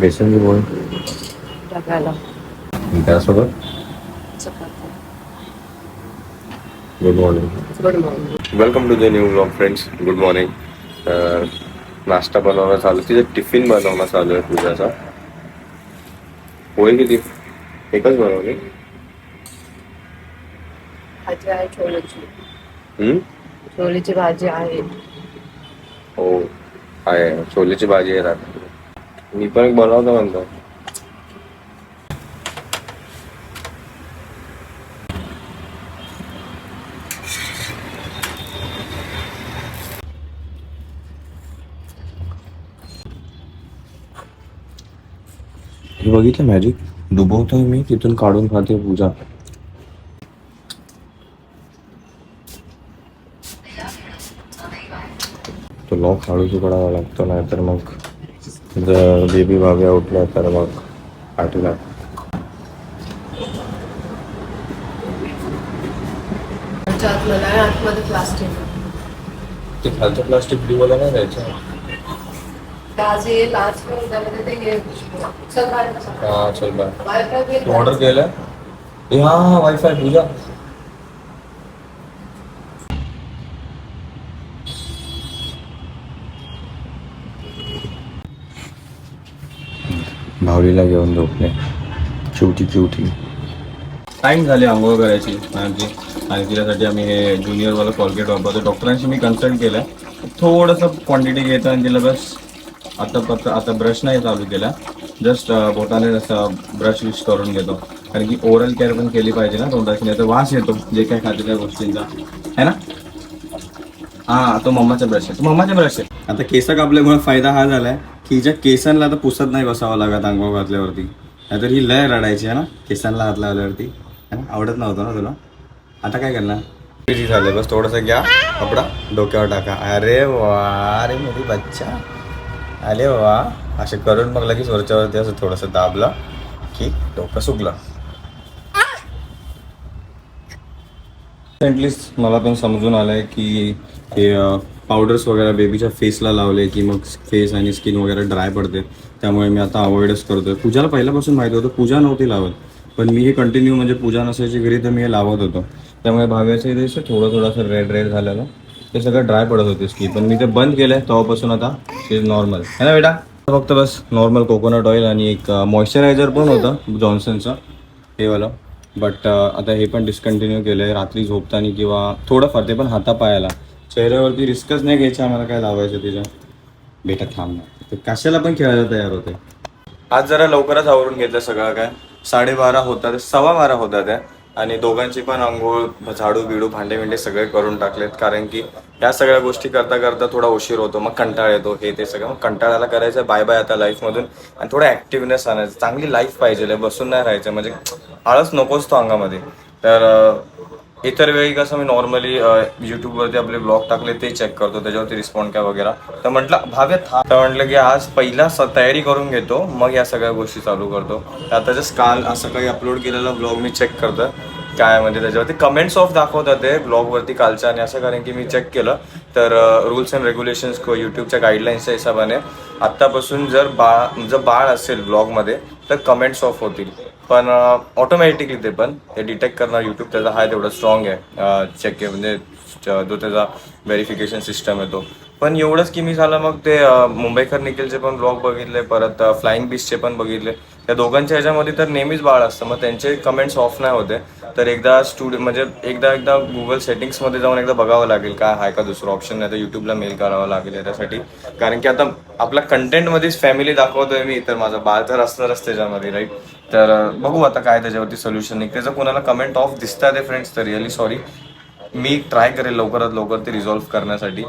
बेसनची पोळी. डब्याला त्यासोबत? चपाती good morning good morning welcome to the new blog friends good morning नाश्ता बनवणं चालू तिथे टिफिन बनवणं चालू आहे पूजाचा. पोळी किती? एकच बनवली? भाजी आहे छोलेची. हम्म? छोलेची भाजी आहे. हो आहे. छोलेची भाजी आहे रात्री. मी पण एक बनवतो म्हणतो. हे बघितलं मॅजिक डुबवतोय मी तिथून काढून खाते पूजा. तो लॉक हळूच उघडावा लागतो नाही तर मग जर बेबी भाव्या उठल्या तर मग पाठीला. त्याच्या आतमध्ये प्लास्टिक ते खालचं प्लास्टिक दिवाला नाही द्यायचं आज येईल आज पण त्यामध्ये ते हे चल बाहेर. हा चल बाहेर. ऑर्डर केलं? ए हा हा वायफाय पूजा. भावलीला घेऊन झोपले. चिवटी चिवटी टाईम झाले आंघोळ करायची आणखी आणि तिच्यासाठी आम्ही हे ज्युनियरवाला कॉलगेट वापरतो. डॉक्टरांशी मी कन्सल्ट केलं. थोडंसं क्वांटिटी घेतो आणि तिला बस. आता फक्त आता ब्रश नाही चालू केला. जस्ट बोटाने असं ब्रश विश करून घेतो. कारण की ओरल केअर पण केली पाहिजे ना तोंडाची नाही तर वास येतो जे काय खाते त्या गोष्टींचा. है ना? हा तो मम्माचा ब्रश आहे. तो मम्माचा ब्रश आहे. आता केस कापल्यामुळे फायदा हा झालाय की ज्या केसांना आता पुसत नाही बसावं लागत अंघोळ घातल्यावरती. नाहीतर ही लय रडायची आहे ना केसांना हात लावल्यावरती. है ना? आवडत नव्हतं ना तुला? आता काय करणार? इझी झालं बस थोडंसं घ्या कपडा डोक्यावर टाका. अरे वा अरे मेरी बच्चा. अरे वा. असे करून मग लगेच वरच्यावरती असं थोडंसं दाबलं की डोकं सुकलं. ॲटलिस्ट मला पण समजून आलंय की हे पावडर्स वगैरे बेबीच्या फेसला लावले की मग फेस आणि स्किन वगैरे ड्राय पडते. त्यामुळे मी आता अवॉइडच करतोय. पूजाला पहिल्यापासून माहिती होतं पूजा नव्हती लावत. पण मी हे कंटिन्यू म्हणजे पूजा नसायची घरी तर मी हे लावत होतो. त्यामुळे भाव्याचं इथे थोडं थोडंसं रेड रेड झालेलं. ते सगळं ड्राय पडत होते स्किन पण मी ते बंद केलंय तेव्हापासून आता इज नॉर्मल है ना बेटा? फक्त बस नॉर्मल कोकोनट ऑइल आणि एक मॉइश्चरायझर पण होतं जॉन्सनचं हे वाला. बट uh, आता हे पण डिस्कंटिन्यू केलं आहे रात्री झोपताना किंवा थोडंफार ते पण हातापायाला. चेहऱ्यावरती रिस्कच नाही घ्यायची आम्हाला. काय लावायचं तिच्या? बेटा थांब ना. ते कशाला पण खेळायला तयार होते. आज जरा लवकरच आवरून घेतलं सगळं काय. साडेबारा होतात सव्वा बारा होतात त्या. आणि दोघांची पण आंघोळ झाडू बिडू भांडे विंडे सगळे करून टाकलेत. कारण की या सगळ्या गोष्टी करता करता थोडा उशीर होतो मग कंटाळा येतो हे ते सगळं. मग कंटाळाला करायचं बाय बाय आता लाईफमधून आणि थोडा ऍक्टिव्हनेस आणायचं. चांगली लाईफ पाहिजे बसून नाही राहायचं. म्हणजे आळस नकोच तो अंगामध्ये. तर इतर वेळी कसं मी नॉर्मली युट्यूबवरती आपले ब्लॉग टाकले ते चेक करतो त्याच्यावरती रिस्पॉन्ड काय वगैरे. तर म्हटलं भाव्या था तर म्हटलं की आज पहिला स- तयारी करून घेतो मग या सगळ्या गोष्टी चालू करतो. आता जस्ट काल असं काही अपलोड केलेला ब्लॉग मी चेक करतो. काय म्हणजे त्याच्यावरती कमेंट्स ऑफ दाखवतात ते ब्लॉगवरती कालच्या आणि असं कारण की मी चेक केलं तर रुल्स अँड रेग्युलेशन्स युट्यूबच्या गाईडलाईन्सच्या हिशोबाने आत्तापासून जर बाळ जर बाळ असेल ब्लॉगमध्ये तर कमेंट्स ऑफ होतील. पण ऑटोमॅटिकली ते पण. ते डिटेक्ट करणार युट्यूब त्याचा हाय तेवढा स्ट्रॉंग आहे. चेक म्हणजे च- जो त्याचा व्हेरिफिकेशन सिस्टम आहे तो. पण एवढंच की मी झालं मग ते मुंबईकर निखिलचे पण ब्लॉग बघितले परत फ्लाइंग बीचचे पण बघितले. त्या दोघांच्या ह्याच्यामध्ये तर नेहमीच बाळ असतं. मग त्यांचे कमेंट्स ऑफ नाही होते. तर एकदा स्टुडिओ म्हणजे एकदा एकदा गुगल सेटिंग्समध्ये जाऊन एकदा बघावं लागेल काय आहे का दुसरं ऑप्शन नाही तर युट्यूबला मेल करावं लागेल याच्यासाठी. कारण की आता आपल्या कंटेंटमध्येच फॅमिली दाखवतोय मी तर माझं बाळ तर असणारच त्याच्यामध्ये राईट तर बघू आता काय त्याच्यावरती सोल्युशन निघते. जर कोणाला कमेंट ऑफ दिसतात ते फ्रेंड्स तर रिअली सॉरी मी ट्राय करेल लवकरात लवकर ते रिझॉल्व्ह करण्यासाठी.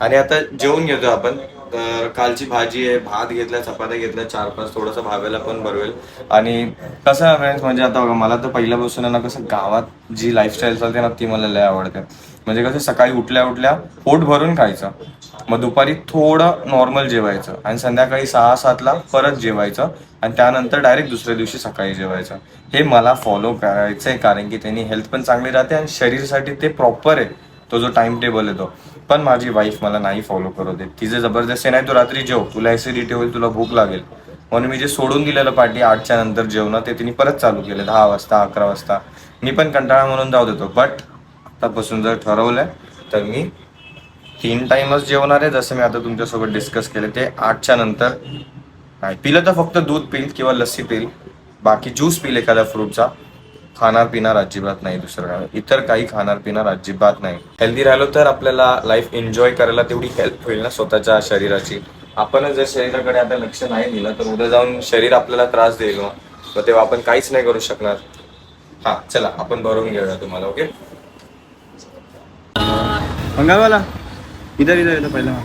आणि आता जेवून घेतो आपण. तर कालची भाजी आहे भात घेतला चपात्या घेतल्या चार पाच थोडंसं भाव्याला पण बरवेल आणि कसं आहे फ्रेंड्स म्हणजे आता बघा मला तर पहिल्यापासून ना कसं गावात जी लाईफस्टाईल चालते ना ती मला लय आवडते. म्हणजे कसं सकाळी उठल्या उठल्या पोट भरून खायचं. मग दुपारी थोडं नॉर्मल जेवायचं. आणि संध्याकाळी सहा सातला परत जेवायचं. आणि त्यानंतर डायरेक्ट दुसऱ्या दिवशी सकाळी जेवायचं. हे मला फॉलो करायचं आहे कारण की त्यांनी हेल्थ पण चांगली राहते आणि शरीरसाठी ते प्रॉपर आहे. तो जो टाइम टेबल आहे तो. पण माझी वाईफ मला नाही फॉलो करू देत तिचे जबरदस्ती नाही तू रात्री जेव. तुला ऍसिडिटी होईल तुला भूक लागेल. म्हणून मी जे सोडून दिलेलं पार्टी आठच्या नंतर जेवणं ते तिने परत चालू केलं. दहा वाजता अकरा वाजता. मी पण कंटाळा म्हणून जाऊ देतो. बट आतापासून जर ठरवलंय तर मी तीन टाइमच जेवणार आहे. जसं मी आता तुमच्यासोबत डिस्कस केले ते आठच्या नंतर. नाही पिलं तर फक्त दूध पिल किंवा लस्सी पिल. बाकी ज्यूस पिल एखाद्या फ्रूटचा खाणार पिणार अजिबात नाही दुसरं काय. इतर काही खाणार पिणार अजिबात नाही. हेल्दी राहिलो तर आपल्याला लाईफ एन्जॉय करायला तेवढी हेल्प होईल ना स्वतःच्या शरीराची. आपणच जर शरीराकडे आता लक्ष नाही दिलं तर उद्या जाऊन शरीर आपल्याला त्रास देईल मग. मग तेव्हा आपण काहीच नाही करू शकणार. हा चला आपण भरून घेऊया तुम्हाला ओके? मंगळवाला? इधर इधर इधर पहिला.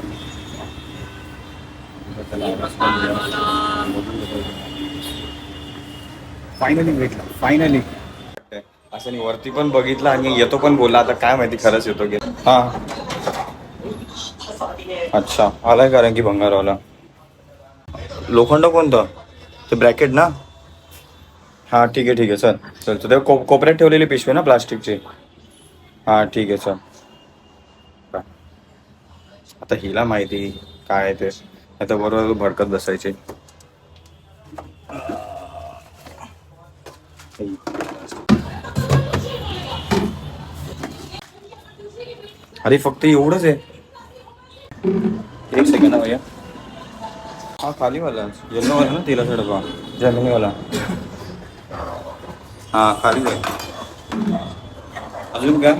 फायनली भेटला फायनली असं नाही वरती पण बघितलं आणि येतो पण बोला आता काय माहिती खरंच येतो की. हा. अच्छा. आलाय कारण की भंगारवाला. लोखंड कोणतं? ते ब्रॅकेट ना? हा ठीक आहे ठीक आहे सर चल तर को कोपऱ्यात ठेवलेली पिशवी ना प्लास्टिकची. हा ठीक आहे सर आता हिला माहिती काय आहे ते. आता बरोबर भडकत बसायची. अरे फक्त एवढंच आहे. एक सेकंड ना भैया. हा खालीवाला येलो वाला ना तेलाचा डबा. जमिनीवाला हा खाली आहे अजून काय?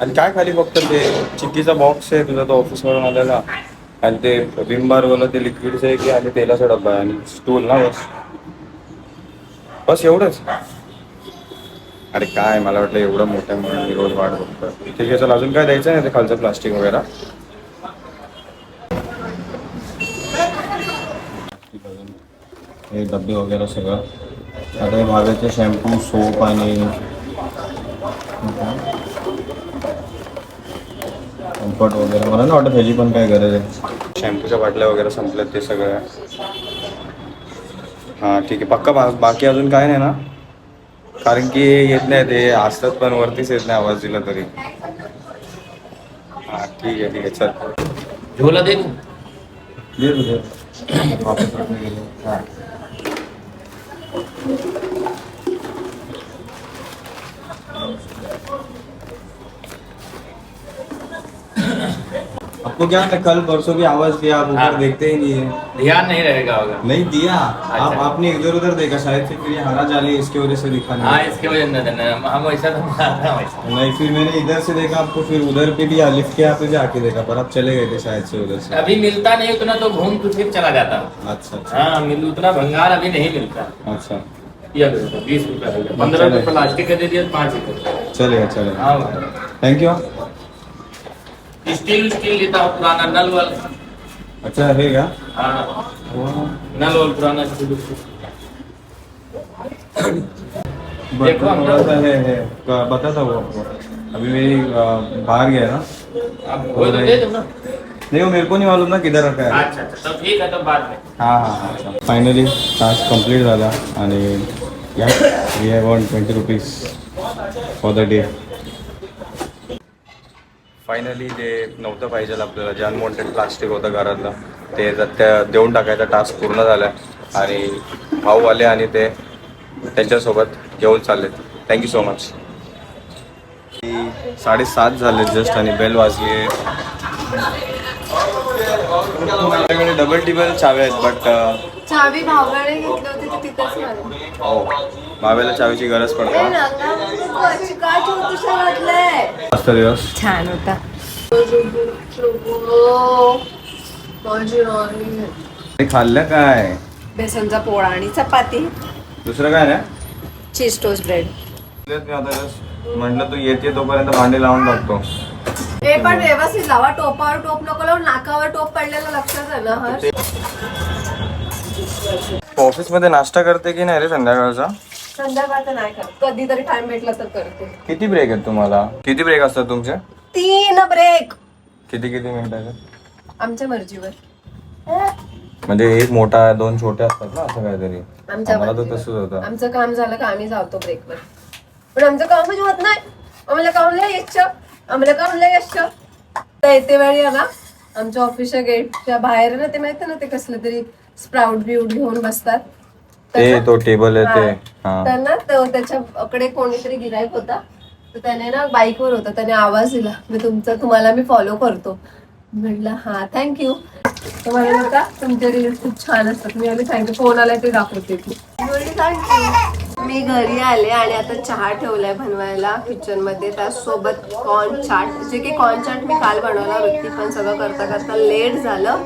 आणि काय खाली फक्त ते चिक्कीचा बॉक्स आहे तुझा तो ऑफिसवरून आलेला. आणि ते विम बारवाला ते लिक्विडचं आहे की आणि तेलाचा डब्बा आहे आणि स्टूल ना बस. बस एवढंच. अरे काय मला वाटलं एवढं मोठं म्हणून मी रोज वाट बघतो ठीक आहे चल अजून काय द्यायचं नाही ते खालचं प्लास्टिक वगैरे. हे डबे वगैरे सगळं. आता हे मागायचे शॅम्पू सोप आणि कम्फर्ट वगैरे. मला ना वाटत ह्याची पण काय गरज आहे. शॅम्पूच्या बाटल्या वगैरे संपल्यात ते सगळं. हां ठीक आहे. पक्का बा बाकी अजून काय नाही ना? कारण की येत नाही ते असतात पण वरतीच येत नाही आवाज दिला तरी. हां ठीक आहे ठीक आहे चल. झोला दे वापस. हां. आपको क्या है? कल परसों की आवाज़ दिया आप ऊपर हाँ। देखते ही नहीं है। ध्यान नहीं रहेगा अगर नहीं दिया? अच्छा। आप आपने इधर उधर देखा शायद से फिर हरा जाली इसकी वजह से दिखा नहीं। हाँ इसके वजह से हम वैसा तो नहीं फिर मैंने इधर से देखा आपको फिर उधर पे भी लिफ्ट के यहाँ पे आके देखा पर आप चले गए थे शायद से उधर से। अभी मिलता नहीं उतना तो घूम के फिर चला जाता। अच्छा अच्छा। हाँ मिल उतना भंगार अभी नहीं मिलता। अच्छा। बीस रुपया पंद्रह रुपये प्लास्टिक का दे दिया पाँच रुपये। चलेगा चलेगा। हाँ। थैंक यू स्टील स्टील लेता हूँ पुराना नल वाला अच्छा है क्या हाँ. नल वाला पुराना स्टील हम थोड़ा सा है है क- बता था वो आपको. अभी मेरी बाहर गया ना. आप वो तो दे दो ना. नहीं वो मेरे को नहीं मालूम ना किधर रखा है. अच्छा तब ठीक है तो बाद में. हां हां अच्छा. फायनली टास्क कंप्लीट झाला. आणि या we have one twenty rupees for the day finally ते नव्हतं पाहिजे आपल्याला जे अनवॉन्टेड प्लास्टिक होतं घरातलं ते त्या देऊन टाकायचा टास्क पूर्ण झाला. आणि भाऊ आले आणि ते त्यांच्यासोबत घेऊन चालले थँक्यू सो मच साडेसात झाले जस्ट आणि बेल वाजली. आहे डबल टिबल चावे आहेत बट चावी भावगाडे घेतले होते ते तिथेच मिळाले. हो भावेला चावीची गरज पडते. अशी काय छोटूशा घातलंय? मस्त दिवस. छान होता. माझी राणी. ते खाल्लं काय? बेसनचा पोळा आणि चपाती. दुसरं काय नाही चीज टोस्ट ब्रेड. मी आता just म्हटलं तू येते तोपर्यंत भांडी लावून टाकतो हे पण व्यवस्थित लावा. टोपावर टोप नको लावून नाकावर टोप पडलेलं लक्षात आहे ना हर्ष. ऑफिसमध्ये नाश्ता करते की नाही रे संध्याकाळचा? संध्याकाळचं नाही करत. कधीतरी टाइम भेटला तर करते. किती ब्रेक आहेत तुम्हाला? किती ब्रेक असतात तुमचे? तीन ब्रेक किती किती मिनिटाचे आमच्या मर्जीवर. म्हणजे एक मोठा दोन छोटे असतात ना असं काहीतरी. आमच्या तर. तसंच होतं. आमचं काम झालं का आम्ही जातो ब्रेकवर पण आमचं कामच होत नाही. आम्हाला कामला यश आम्हाला कामला यश तर येते वेळी ना. आमच्या ऑफिसच्या गेटच्या बाहेर ना ते माहिती ना ते कसलं तरी स्प्राउट बिऊट घेऊन बसतात. ते तो टेबल आहे ते. हा. तो त्याच्याकडे कोणीतरी गिरायक होता. तर त्याने ना बाईकवर होता. त्याने आवाज दिला. मी तुमचा तुम्हाला मी फॉलो करतो. म्हटलं हा थँक्यू तर मला नका तुमचे रील्स खूप छान असतात. मी आली थँक्यू फोन आला ते दाखवते ती. थँक्यू मी घरी आले आणि आता चहा ठेवलाय बनवायला किचनमध्ये त्यासोबत कॉर्न चाट जे की कॉर्न चाट मी काल बनवणार होती पण सगळं करता करता लेट झालं.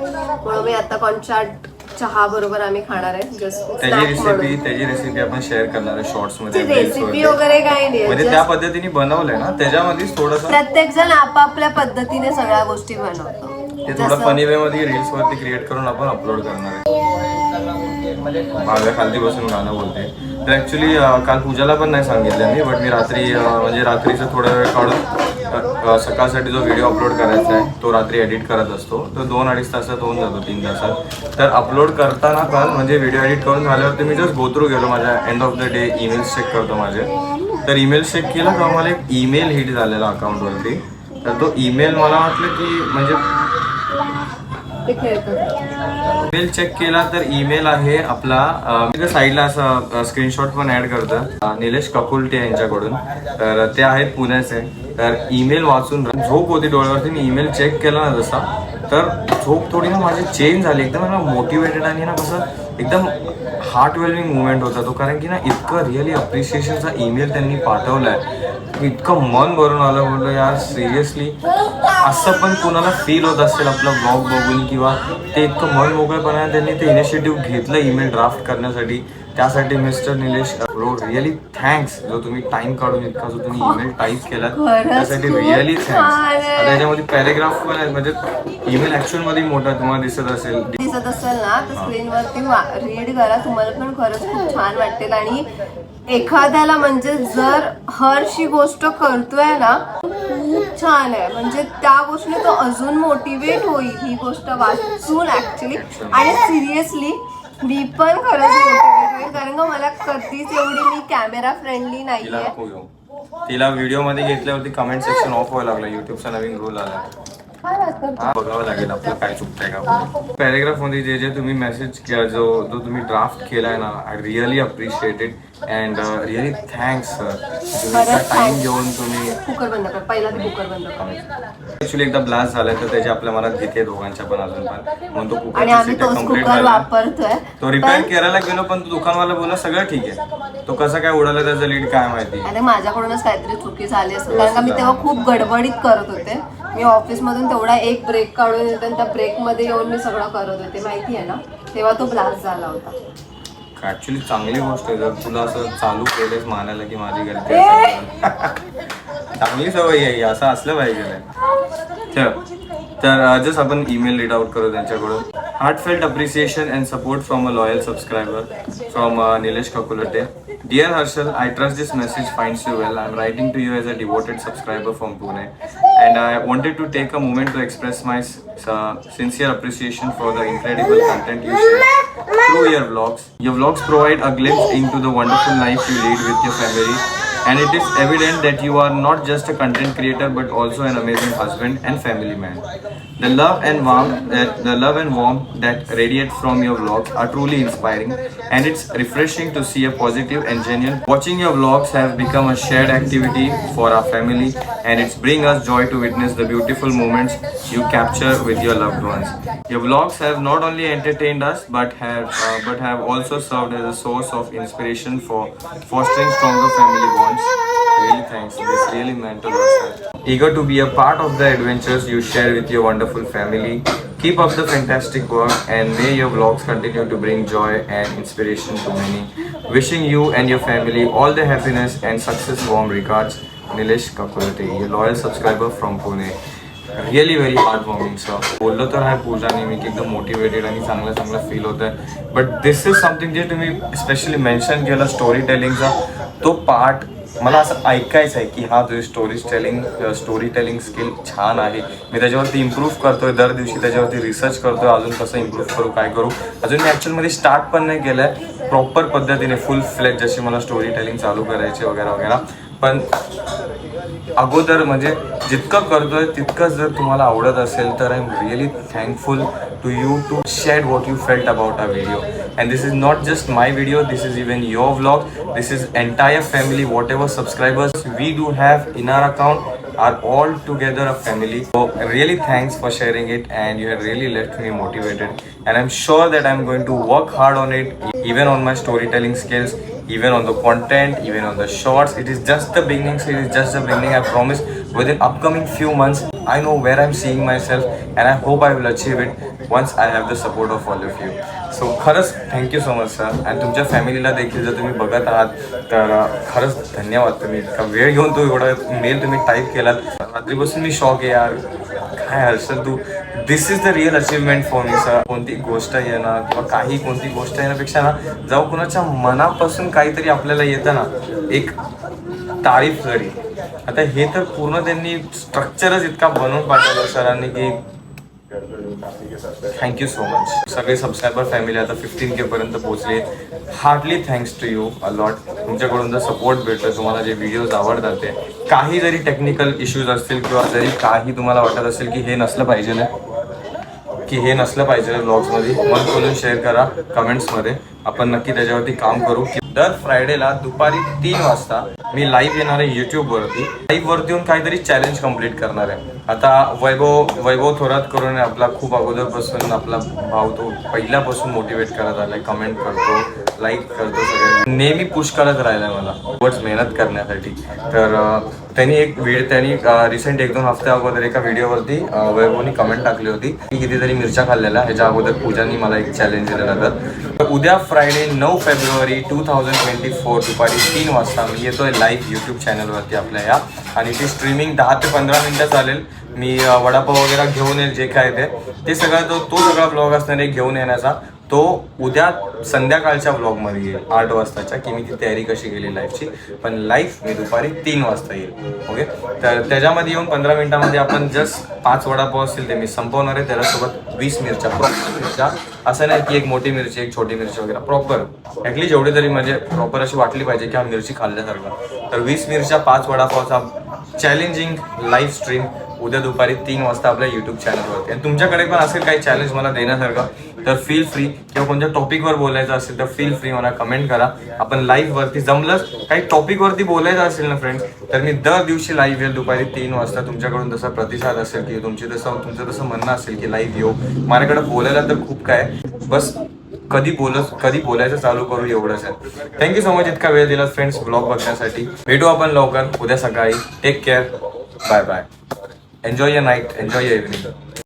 म्हणून मी आता कॉर्न चाट चहा बरोबर आम्ही खाणार आहे. जस्ट त्याची रेसिपी त्याची रेसिपी आपण शेअर करणार आहे शॉर्ट्समध्ये reels रेसिपी. वगैरे काही नाही म्हणजे त्या पद्धतीने बनवलंय ना त्याच्यामध्येच थोडस प्रत्येक जण आपापल्या पद्धतीने सगळ्या गोष्टी बनवतो. ते थोडं फनी वे मध्ये रील्स वरती क्रिएट करून आपण अपलोड करणार आहे. माझ्या खालती बसून गाणं बोलते. तर ऍक्च्युली काल पूजाला पण नाही सांगितलं मी बट मी रात्री म्हणजे रात्रीचं थोडा वेळ काढून सकाळसाठी जो व्हिडिओ अपलोड करायचा आहे तो रात्री एडिट करत असतो. तर दोन अडीच तासात होऊन जातो तीन तासात. तर अपलोड करताना काल म्हणजे व्हिडिओ एडिट करून झाल्यावरती मी जस्ट गोथ्रू गेलो माझ्या end of the day emails check करतो माझे. तर ईमेल चेक केला तेव्हा मला एक ईमेल हिट झालेला अकाउंटवरती तर तो ईमेल मला वाटलं की म्हणजे ते खेळतात ईमेल चेक केला तर ईमेल आहे आपला. मी त्या साईडला असं स्क्रीनशॉट पण ऍड करतं. निलेश कपुलटे यांच्याकडून. तर ते आहेत पुण्याचे. तर ईमेल वाचून झोप होती डोळ्यावरती. मी ईमेल चेक केला ना जसा. तर झोप थोडी ना माझी चेंज झाली. एकदम ना मोटिवेटेड आणि ना कसं एकदम हार्ट वेलमिंग मुवमेंट होता तो कारण की ना इतकं रिअली अप्रिशिएशनचा ईमेल त्यांनी पाठवलाय. इतकं मन भरून आलं बोललो यार सिरियसली असं पण कुणाला फील होत असेल आपला ब्लॉग बघून किंवा ते इतकं मन मोकळेपणाने त्यांनी ते इनिशिएटिव्ह घेतलं ईमेल ड्राफ्ट करण्यासाठी. त्यासाठी mister Nilesh bro really thanks जो तुम्ही टाइम काढून इतका जो तुम्ही ईमेल टाईप केला त्यासाठी रिअली आहे. थँक्स आता याच्यामध्ये पॅरेग्राफ पण आहेत म्हणजे ईमेल ऍक्च्युअलमध्ये मोठा तुम्हाला दिसत असेल. दिसत असेल ना तर स्क्रीनवरती रीड करा तुम्हाला पण खरंच खूप छान वाटेल. आणि एखाद्याला म्हणजे जर हरशी गोष्ट करतोय ना खूप छान आहे. म्हणजे त्या गोष्टीने तो अजून मोटिवेट होईल ही गोष्ट वाचून ऍक्च्युली आणि सिरियसली मी पण खरंच मोटिवेट होईल. कारण का मला कधीच एवढी मी कॅमेरा फ्रेंडली नाहीये. तिला व्हिडिओमध्ये घेतल्यावरती कमेंट सेक्शन ऑफ व्हायला लागला. युट्यूबचा नवीन रूल आला. हा बघावं लागेल आपलं काय चुकतंय का पॅरेग्राफमध्ये जे जे तुम्ही मेसेज जो जो तुम्ही ड्राफ्ट केलाय ना I really appreciated and really thanks sir तुम्ही टाइम. घेऊन तुम्ही कुकर बंद कर. पहिला ते कुकर बंद कर. ऍक्च्युली एकदा ब्लास्ट झालाय तर त्याची आपल्या मनात आहे दोघांच्या पण अजून पण. म्हणून तो कुकर वापरतोय. तो रिपेअर करायला गेलो पण तो दुकानवाला बोला सगळं ठीक आहे. तो कसं काय उडाला त्याचं लीड काय माहिती? आणि माझ्याकडूनच काहीतरी चुकी झाली असेल. कारण का मी तेव्हा खूप गडबडीत करत होते. मी ऑफिस मधून तेवढा एक ब्रेक काढून येते आणि त्या ब्रेकमध्ये येऊन मी सगळं करत होते माहिती आहे ना तेव्हा तो ब्लास्ट झाला होता ऍक्च्युली चांगली गोष्ट आहे जर तुला असं चालू केलेस मानायला की माझी गलती असेल. चांगली सवय आहे ही, असं असलं पाहिजे ठेव. तर जस्ट आपण ईमेल रीड आउट करू त्यांच्याकडून heartfelt appreciation and support from a loyal subscriber from Nilesh Kakulte dear Harshal I trust this message finds you well I am writing to you as a devoted subscriber from Pune and I wanted to take a moment to express my uh, sincere appreciation for the incredible content you share through your vlogs. Your vlogs provide a glimpse into the wonderful life you lead with your family, and it is evident that you are not just a content creator but also an amazing husband and family man. The love and warmth that the love and warmth that radiate from your vlogs are truly inspiring, and it's refreshing to see a positive and genuine. Watching your vlogs have become a shared activity for our family, and it's bring us joy to witness the beautiful moments you capture with your loved ones. Your vlogs have not only entertained us but have uh, but have also served as a source of inspiration for fostering stronger family bonds. Really thanks. This really meant a lot. Eager to be a part of the adventures you share with your wonderful wonderful family. Keep up the fantastic work and may your vlogs continue to bring joy and inspiration to many. Wishing you and your family all the happiness and success. Warm regards, Nilesh Kakurate, your loyal subscriber from Pune. Really very heartwarming sir बोललो तर आहे पूजा नेहमी की एकदम motivated आणि चांगलं चांगलं feel होत आहे बट दिस इज समथिंग जे तुम्ही स्पेशली मेन्शन केलं स्टोरी टेलिंगचा तो पार्ट मला असं ऐकायचं आहे की हा तुझी story telling story telling skill छान आहे. मी त्याच्यावरती इम्प्रूव्ह करतोय दर दिवशी त्याच्यावरती रिसर्च करतोय अजून कसं इम्प्रूव्ह करू काय करू. अजून मी ॲक्च्युअलमध्ये स्टार्ट पण नाही केलं आहे प्रॉपर पद्धतीने फुल फ्लेट जशी मला स्टोरी टेलिंग चालू करायची वगैरे वगैरे. पण अगोदर म्हणजे जितकं करतोय तितकंच जर तुम्हाला आवडत असेल तर I am really thankful to you to share what you felt about a video and this is not just my video this is even your vlog this is entire family whatever subscribers we do have in our account are all together a family. So really thanks for sharing it and you have really left me motivated and I'm sure that I'm going to work hard on it even on my storytelling skills even on the content even on the shorts it is just the beginning so it is just the beginning I promise within upcoming few months I know where I'm seeing myself and I hope I will achieve it once I have the support of all of you so खरंच thank you so much sir आणि तुमच्या फॅमिलीला देखील जर तुम्ही बघत आहात तर खरंच धन्यवाद तुम्ही इतका वेळ घेऊन तो एवढा मेल तुम्ही टाईप केलात रात्रीपासून मी शॉक आहे यार काय हर्षल तू this is the real achievement for me sir कोणती गोष्ट येणं किंवा काही कोणती गोष्ट येण्यापेक्षा ना जाऊ कुणाच्या मनापासून काहीतरी आपल्याला येतं ना एक तारीफ जरी आता हे तर पूर्ण त्यांनी स्ट्रक्चरच इतका बनवून पाठवलं सरांनी की थँक्यू सो मच सगळे सबस्क्रायबर फॅमिली आता फिफ्टीन के पर्यंत पोहोचले. Hardly thanks to you a lot तुमच्याकडून जर सपोर्ट भेटतो तुम्हाला जे व्हिडिओज आवडतात ते. काही जरी टेक्निकल इश्यूज असतील किंवा जरी काही तुम्हाला वाटत असेल की हे नसलं पाहिजे ना की हे नसलं पाहिजे ब्लॉग्समध्ये मन खोलून शेअर करा कमेंट्समध्ये आपण नक्की त्याच्यावरती काम करू. दर फ्रायडेला दुपारी तीन वाजता मी लाईव्ह येणार आहे यूट्यूबवरती लाईव्हवरती येऊन काहीतरी चॅलेंज कंप्लीट करणार आहे. आता वैभव वैभव थोरात करून आपला खूप अगोदरपासून आपला भाव तो पहिल्यापासून मोटिवेट करत आलाय. कमेंट करतो लाईक करतो सगळे नेहमी पुश करत राहिलाय मला. खूपच मेहनत करण्यासाठी. तर त्यांनी एक व्हिडिओ त्यांनी रिसेंट एक दोन हफ्त्या अगोदर एका व्हिडिओवरती वैभवनी कमेंट टाकली होती. की कितीतरी मिरच्या खाल्लेल्या. ह्याच्या अगोदर पूजानी मला एक चॅलेंज दिलेला तर. उद्या फ्रायडे नऊ फेब्रुवारी टू थाउजंड ट्वेंटी फोर दुपारी तीन वाजता मी येतोय लाईव्ह यूट्यूब चॅनलवरती आपल्या या. आणि ती स्ट्रीमिंग दहा ते पंधरा मिनटं चालेल. मी वडापाव वगैरे घेऊन येईल जे काय ते. ते सगळं तो तो सगळा ब्लॉग असणार आहे घेऊन येण्याचा. तो उद्या संध्याकाळच्या ब्लॉगमध्ये येईल आठ वाजताच्या की मी ती तयारी कशी केली लाईफची पण लाईफ मी दुपारी तीन वाजता येईल ओके तर त्याच्यामध्ये येऊन पंधरा मिनिटामध्ये आपण जस्ट पाच वडापाव असतील ते मी संपवणार आहे. त्याच्यासोबत वीस मिरच्या प्रॉपर मिरच्या. असं नाही की एक मोठी मिरची एक छोटी मिरची वगैरे. प्रॉपर ॲटलीस्ट जेवढी तरी म्हणजे प्रॉपर अशी वाटली पाहिजे की हा मिरची खाल्ल्यासारखं तर वीस मिरच्या पाच वडापावचा चॅलेंजिंग लाईव्ह स्ट्रीम उद्या दुपारी तीन वाजता आपल्या युट्यूब चॅनलवरती आणि तुमच्याकडे पण असेल काही चॅलेंज मला देण्यासारखं तर फील फ्री किंवा कोणत्या टॉपिकवर बोलायचं असेल तर फील फ्री मला कमेंट करा. आपण लाईव्ह वरती जमलंच काही टॉपिकवरती बोलायचं असेल ना फ्रेंड्स तर मी दर दिवशी लाईव्ह येईल. दुपारी तीन वाजता तुमच्याकडून जसा प्रतिसाद असेल की तुमची तसं तुमचं तसं म्हणणं असेल की लाईव्ह येऊ. माझ्याकडे बोलायला तर खूप काय आहे. बस कधी बोलत कधी बोलायचं चालू करू एवढंच आहे. थँक्यू सो मच इतका वेळ दिला फ्रेंड्स ब्लॉग बघण्यासाठी. भेटू आपण लवकर. उद्या सकाळी. Take care bye bye enjoy your night enjoy your evening